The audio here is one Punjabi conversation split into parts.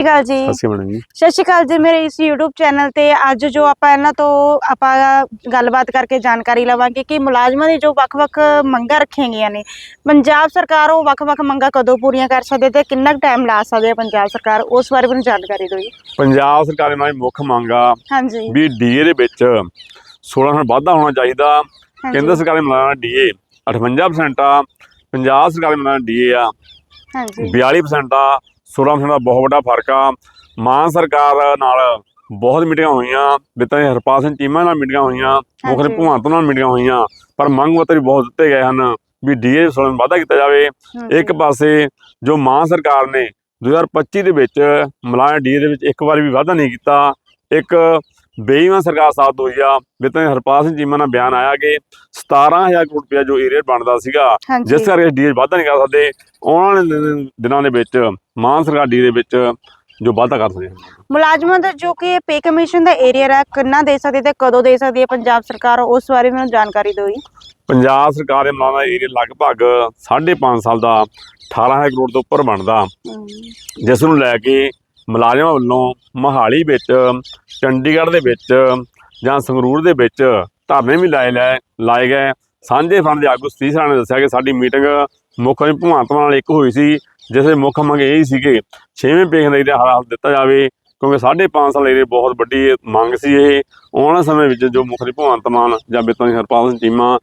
ਸ਼੍ਰੀ ਅਕਾਲ ਜੀ। ਸਤਿ ਸ਼੍ਰੀ ਅਕਾਲ ਜੀ। ਮੇਰੇ ਇਸ YouTube ਚੈਨਲ ਤੇ ਅੱਜ ਜੋ ਆਪਾਂ ਇਹਨਾਂ ਤੋਂ ਆਪਾਂ ਗੱਲਬਾਤ ਕਰਕੇ ਜਾਣਕਾਰੀ ਲਵਾਂਗੇ ਕਿ ਮੁਲਾਜ਼ਮਾਂ ਦੀ ਜੋ ਵੱਖ-ਵੱਖ ਮੰਗਾਂ ਰੱਖੀਆਂ ਨੇ ਪੰਜਾਬ ਸਰਕਾਰ ਉਹ ਵੱਖ-ਵੱਖ ਮੰਗਾਂ ਕਦੋਂ ਪੂਰੀਆਂ ਕਰ ਸਕਦੀ ਤੇ ਕਿੰਨਾ ਟਾਈਮ ਲਾ ਸਕਦੀ ਹੈ ਪੰਜਾਬ ਸਰਕਾਰ ਉਸ ਬਾਰੇ ਮੈਨੂੰ ਜਾਣਕਾਰੀ ਦਿਓ ਜੀ। ਪੰਜਾਬ ਸਰਕਾਰ ਦੀ ਮੁੱਖ ਮੰਗ ਹਾਂਜੀ। ਵੀ ਡੀਏ ਦੇ ਵਿੱਚ 16 ਨਾਲ ਵਾਧਾ ਹੋਣਾ ਚਾਹੀਦਾ। ਕੇਂਦਰ ਸਰਕਾਰ ਨੇ ਮਿਲਾਣਾ ਡੀਏ 58% ਆ ਪੰਜਾਬ ਸਰਕਾਰ ਨੇ ਮਿਲਾਣਾ ਡੀਏ ਆ ਹਾਂਜੀ। 42% ਆ 16% ਦਾ ਬਹੁਤ ਵੱਡਾ ਫ਼ਰਕ ਆ। ਮਾਨ ਸਰਕਾਰ ਨਾਲ ਬਹੁਤ ਮੀਟਿੰਗਾਂ ਹੋਈਆਂ ਬਿੱਤਾਂ ਹਰਪਾਲ ਸਿੰਘ ਚੀਮਾ ਨਾਲ ਮੀਟਿੰਗਾਂ ਹੋਈਆਂ ਮੁੱਖ ਹਾਂਜੀ। ਭਗਵੰਤ ਨਾਲ ਮੀਟਿੰਗਾਂ ਹੋਈਆਂ ਪਰ ਮੰਗ ਪੱਤਰ ਵੀ ਬਹੁਤ ਦਿੱਤੇ ਗਏ ਹਨ ਵੀ ਡੀਏ 16 ਨਾਲ ਵਾਧਾ ਕੀਤਾ ਜਾਵੇ। ਇੱਕ ਪਾਸੇ ਜੋ ਮਾਨ ਸਰਕਾਰ ਨੇ 2025 ਦੇ ਵਿੱਚ ਮਲਾਇਆ ਡੀ ਦੇ ਵਿੱਚ ਇੱਕ ਵਾਰ ਵੀ ਵਾਅਦਾ ਨਹੀਂ ਕੀਤਾ ਇੱਕ ਬੇਈਮਾਨ ਸਰਕਾਰ ਸਾਥ ਹੋਈ ਆ। ਬਿੱਤਾਂ ਹਰਪਾਲ ਸਿੰਘ ਚੀਮਾ ਨਾਲ ਬਿਆਨ ਆਇਆ ਕਿ 17000 ਕਰੋੜ ਰੁਪਇਆ ਜੋ ਏਰੀਆ ਬਣਦਾ ਸੀਗਾ ਜਿਸ ਕਰਕੇ ਡੀ ਵਾਧਾ ਨਹੀਂ ਕਰ ਸਕਦੇ। ਆਉਣ ਵਾਲੇ ਦਿਨ- ਦੇ ਵਿੱਚ ਮਾਨ ਸਰਕਾਰ ਡੀ ਦੇ ਵਿੱਚ ਜੋ ਵਾਧਾ ਕਰ ਸਕਦੇ ਮੁਲਾਜ਼ਮਾਂ ਦਾ ਜੋ ਕਿ ਪੇ ਕਮਿਸ਼ਨ ਦਾ ਏਰੀਆ ਹੈ ਕਿੰਨਾ ਦੇ ਸਕਦੀ ਤੇ ਕਦੋਂ ਦੇ ਸਕਦੀ ਹੈ? ਪੰਜਾਬ ਸਰਕਾਰ ਉਸ ਬਾਰੇ ਮੈਨੂੰ ਜਾਣਕਾਰੀ ਦਿਓ ਜੀ। ਪੰਜਾਬ ਸਰਕਾਰ ਦੇ ਮਲਾਣਾ ਏਰੀਆ ਲਗਭਗ 5.5 ਸਾਲ ਦਾ 18000 ਕਰੋੜ ਤੋਂ ਉੱਪਰ ਬਣਦਾ। ਜਿਸ ਨੂੰ ਲੈ ਕੇ ਮੁਲਾਜ਼ਮਾਂ ਵੱਲੋਂ ਮਹਾਲੀ ਵਿੱਚ, ਚੰਡੀਗੜ੍ਹ ਦੇ ਵਿੱਚ ਜਾਂ ਸੰਗਰੂਰ ਦੇ ਵਿੱਚ ਧਰਨੇ ਵੀ ਲਾਏ ਲੈ, ਲਾਏ ਗਏ। ਸਾਂਝੇ ਫੰਡ ਦੇ ਆਗੂ ਸਤੀਸ਼ ਰਾਣਾ ਨੇ ਦੱਸਿਆ ਕਿ ਸਾਡੀ ਮੀਟਿੰਗ ਮੁੱਖ ਮੰਤਰੀ ਭਗਵੰਤ ਮਾਨ ਨਾਲ ਇੱਕ ਹੋਈ ਸੀ, ਜਿਸ ਦੇ ਮੁੱਖ ਮੰਗ ਇਹ ਸੀ ਕਿ ਛੇਵੇਂ ਪੇਖ ਦੇ ਹੱਲ ਦਿੱਤਾ ਜਾਵੇ, ਕਿਉਂਕਿ 5.5 ਸਾਲ ਏਰੀਏ ਬਹੁਤ ਵੱਡੀ ਮੰਗ ਸੀ ਇਹ। ਆਉਣ ਵਾਲੇ ਸਮੇਂ ਵਿੱਚ ਜੋ ਮੁੱਖ ਮੰਤਰੀ ਭਗਵੰਤ ਮਾਨ ਜਾਂ ਬਿੱਤਾਂ ਦੀ ਹਰਪਾਲ ਸਿੰਘ ਚੀਮਾ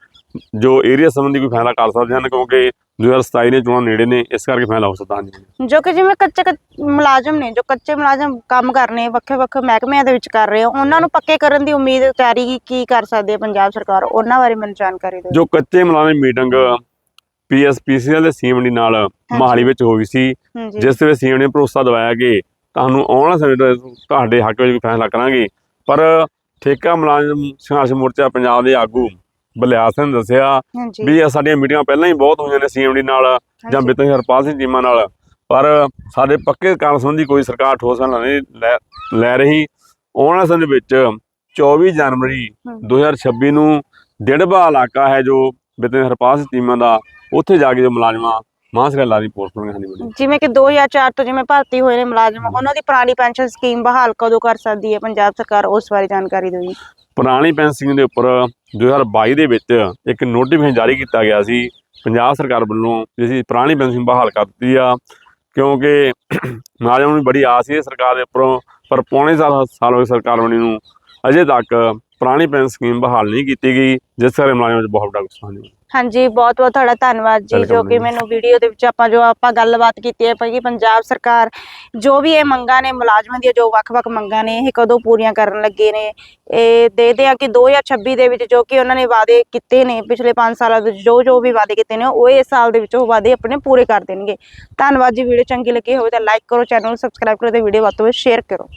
ਜੋ ਏਰੀਆ ਸੰਬੰਧੀ ਕੋਈ ਫੈਸਲਾ ਕਰ ਸਕਦੇ ਹਨ, ਕਿਉਂਕਿ 2027 ਦੇ ਚੋਣਾਂ ਨੇੜੇ ਨੇ ਇਸ ਕਰਕੇ ਫੈਸਲਾ ਹੋ ਸਕਦਾ ਹਾਂਜੀ। ਜੋ ਕਿ ਜਿਵੇਂ ਕੱਚੇ ਕੱਚ- ਮੁਲਾਜ਼ਮ ਨੇ ਜੋ ਕੱਚੇ ਮੁਲਾਜ਼ਮ ਕੰਮ ਕਰ ਰਹੇ ਵੱਖੇ ਵੱਖ ਮਹਿਕਮਿਆਂ ਦੇ ਵਿੱਚ ਕਰ ਰਹੇ ਆ ਉਹਨਾਂ ਨੂੰ ਪੱਕੇ ਕਰਨ ਦੀ ਉਮੀਦ ਜਾਰੀ ਕੀ ਕਰ ਸਕਦੀ ਹੈ ਪੰਜਾਬ ਸਰਕਾਰ? ਉਹਨਾਂ ਬਾਰੇ ਮੈਨੂੰ ਜਾਣਕਾਰੀ ਦਿਓ। ਜੋ ਕੱਚੇ ਮੁਲਾਜ਼ਮ ਮੀਟਿੰਗ ਪੀਐਸਪੀਸੀਐਲ ਦੇ ਸੀਐਮਡੀ ਨਾਲ ਮਹਾਲੀ ਵਿੱਚ ਹੋਈ ਸੀ ਹਾਂਜੀ। ਜਿਸ ਦੇ ਸੀਐਮ ਨੇ ਭਰੋਸਾ ਦਿਵਾਇਆ ਕਿ ਤੁਹਾਨੂੰ ਆਉਣ ਵਾਲੇ ਸਮੇਂ ਵਿੱਚ ਤੁਹਾਡੇ ਹੱਕ ਵਿੱਚ ਕੋਈ ਫੈਸਲਾ ਕਰਾਂਗੇ ਪਰ ਠੇਕਾ ਮੁਲਾਜ਼ਮ ਸੰਘਰਸ਼ ਮੋਰਚਾ ਪੰਜਾਬ ਦੇ ਆਗੂ ਬਲਿਆਸ ਸਿੰਘ ਨੇ ਦੱਸਿਆ ਹਾਂਜੀ। ਵੀ ਇਹ ਸਾਡੀਆਂ ਮੀਟਿੰਗਾਂ ਪਹਿਲਾਂ ਹੀ ਬਹੁਤ ਹੋਈਆਂ ਨੇ ਸੀਐਮਡੀ ਨਾਲ ਜਾਂ ਹਾਂਜੀ। ਹਰਪਾਲ ਸਿੰਘ ਚੀਮਾ ਨਾਲ। ਪਰ ਸਾਡੇ ਪੱਕੇ ਕਾਰਨ ਸੰਬੰਧੀ ਕੋਈ ਸਰਕਾਰ ਠੋਸ ਫੈਸਲਾ ਨਹੀਂ ਲੈ- ਲੈ ਰਹੀ। ਵਾਲੇ ਸਮੇਂ ਵਿੱਚ 24 ਜਨਵਰੀ ਹਮ। 2026 ਨੂੰ ਡਿੜਬਾ ਇਲਾਕਾ ਹੈ ਜੋ ਬਿੱਤਾਂ ਹਰਪਾਲ ਸਿੰਘ ਚੀਮਾ ਦਾ ਉੱਥੇ ਜਾ ਕੇ ਜੋ ਮੁਲਾਜ਼ਮਾਂ ਮਾਸਗੱਲਾ ਦੀ ਪੋਸਟ ਕਰਨਗੇ ਹਾਂਜੀ ਬੜੀ ਜਿਵੇਂ ਕਿ 2004 ਤੋਂ ਜਿਵੇਂ ਭਰਤੀ ਹੋਏ ਨੇ ਮੁਲਾਜ਼ਮ ਉਹਨਾਂ ਦੀ ਪੁਰਾਣੀ ਪੈਨਸ਼ਨ ਸਕੀਮ ਬਹਾਲ ਕਦੋਂ ਕਰ ਸਕਦੀ ਹੈ? ਪੰਜਾਬ ਸਰਕਾਰ ਉਸ ਬਾਰੇ ਜਾਣਕਾਰੀ ਦਿਓ ਜੀ। ਪੁਰਾਣੀ ਪੈਨਸ਼ਨ ਦੇ ਉੱਪਰ 2022 ਦੇ ਵਿੱਚ ਇੱਕ ਨੋਟੀਫਿਕੇਸ਼ਨ ਜਾਰੀ ਕੀਤਾ ਗਿਆ ਸੀ ਪੰਜਾਬ ਸਰਕਾਰ ਵੱਲੋਂ, ਵੀ ਪੁਰਾਣੀ ਪੈਨਸ਼ਨ ਬਹਾਲ ਕਰ ਦਿੱਤੀ ਆ, ਕਿਉਂਕਿ ਮੁਲਾਜ਼ਮਾਂ ਨੂੰ ਬੜੀ ਆਸ ਸੀ ਸਰਕਾਰ ਦੇ ਉੱਪਰੋਂ, ਪਰ ਪੌਣੇ ਸਾਲ ਸਾਲ ਹੋ ਗਏ ਸਰਕਾਰ ਬਣੀ ਨੂੰ, ਅਜੇ ਤੱਕ ਪੁਰਾਣੀ ਪੈਨਸ਼ਨ ਸਕੀਮ ਬਹਾਲ ਨਹੀਂ ਕੀਤੀ ਗਈ ਜਿਸ ਕਰਕੇ ਮੁਲਾਜ਼ਮਾਂ ਵਿੱਚ ਬਹੁਤ ਵੱਡਾ ਗੁੱਸਾ ਹੈ ਹਾਂਜੀ ਬਹੁਤ ਬਹੁਤ ਤੁਹਾਡਾ ਧੰਨਵਾਦ ਜੀ ਜੋ ਕਿ ਜੀ। ਮੈਨੂੰ ਵੀਡੀਓ ਦੇ ਵਿੱਚ ਆਪਾਂ ਜੋ ਆਪਾਂ ਗੱਲਬਾਤ ਕੀਤੀ ਹੈ ਕਿ ਪੰਜਾਬ ਸਰਕਾਰ ਜੋ ਵੀ ਇਹ ਮੰਗਾਂ ਨੇ ਮੁਲਾਜ਼ਮਾਂ ਦੀਆਂ ਜੋ ਵੱਖ-ਵੱਖ ਮੰਗਾਂ ਨੇ ਇਹ ਕਦੋਂ ਪੂਰੀਆਂ ਕਰਨ ਲੱਗੇ ਨੇ ਇਹ ਦੇਖਦੇ ਆ ਕਿ 2026 ਦੇ ਵਿੱਚ ਜੋ ਕਿ ਉਹਨਾਂ ਨੇ ਵਾਅਦੇ ਕੀਤੇ ਨੇ ਪਿਛਲੇ 5 ਸਾਲਾਂ ਦੇ ਜੋ ਜੋ ਵੀ ਵਾਅਦੇ ਕੀਤੇ ਨੇ ਉਹ ਇਸ ਸਾਲ ਦੇ ਵਿੱਚ ਉਹ ਵਾਅਦੇ ਆਪਣੇ ਪੂਰੇ ਕਰ ਦੇਣਗੇ। ਧੰਨਵਾਦ ਜੀ ਵੀਡੀਓ ਚੰਗੀ ਲੱਗੀ ਹੋਵੇ ਤਾਂ ਲਾਈਕ ਕਰੋ ਚੈਨਲ ਨੂੰ ਸਬਸਕ੍ਰਾਈਬ ਕਰੋ ਤੇ ਵੀਡੀਓ ਵੱਧ ਤੋਂ ਵੱਧ ਸ਼ੇਅਰ ਕਰੋ।